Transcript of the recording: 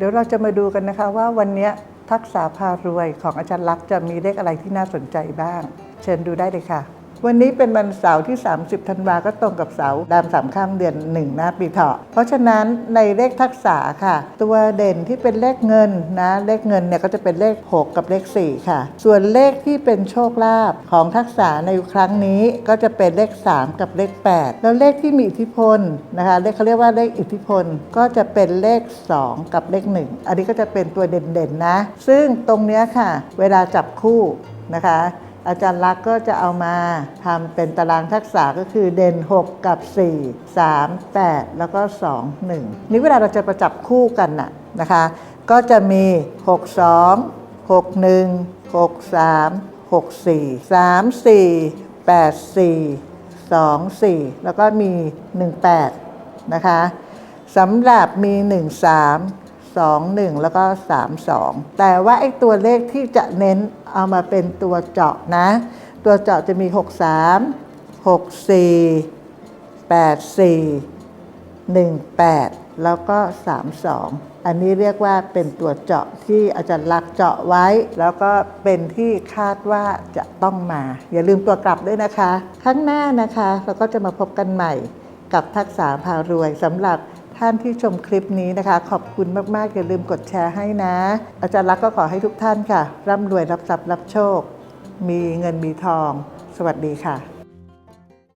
เดี๋ยวเราจะมาดูกันนะคะว่าวันนี้ทักษะพารวยของอาจารย์ลักษ์จะมีเลขอะไรที่น่าสนใจบ้าง เชิญดูได้เลยค่ะ วันนี้เป็นวันเสาร์ที่ 30 ธันวาก็ตรงกับเสาร์ดามสามข้ามเดือนหนึ่งหน้าปีเถาะ เพราะฉะนั้นในเลขทักษะค่ะ ตัวเด่นที่เป็นเลขเงินนะ เลขเงินเนี่ยก็จะเป็นเลข 6 กับเลข 4 ค่ะ ส่วนเลขที่เป็นโชคลาภของทักษะในครั้งนี้ก็จะเป็นเลข 3 กับเลข 8 แล้วเลขที่มีอิทธิพลนะคะเลขเขาเรียกว่าเลขอิทธิพลก็จะเป็นเลข 2 กับเลข 1 อันนี้ก็จะเป็นตัวเด่นๆนะ ซึ่งตรงเนี้ยค่ะ เวลาจับคู่นะคะ อาจารย์ลักษณ์ก็จะเอามาทำเป็นตารางทักษะก็คือเด่น 6 กับ 4 3 8 แล้วก็ 2 1 นี่เวลาเราจะประจับคู่กันน่ะนะคะ ก็จะมี 6 2 6 1 6 3 6 4 3 4 8 4 2 4 แล้วก็มี 1 8 นะคะสำหรับมี 1 3 2 1 แล้วก็ 3 2 แต่ว่าไอ้ตัวเลขที่จะเน้น เอามาเป็นตัวเจาะนะ ตัวเจาะจะมี 6 3 6 4 8 4 1 8 แล้วก็ 3 2 อันนี้เรียกว่าเป็นตัวเจาะที่อาจารย์ลักเจาะไว้ แล้วก็เป็นที่คาดว่าจะต้องมา อย่าลืมตัวกลับด้วยนะคะ ข้างหน้านะคะ เราก็จะมาพบกันใหม่กับทักษะพารวยสำหรับ ท่านที่ชมคลิปนี้นะคะ ขอบคุณมาก ๆ อย่าลืมกดแชร์ให้นะ อาจารย์รักก็ขอให้ทุกท่านค่ะ ร่ำรวยรับทรัพย์รับโชค มีเงินมีทอง สวัสดีค่ะ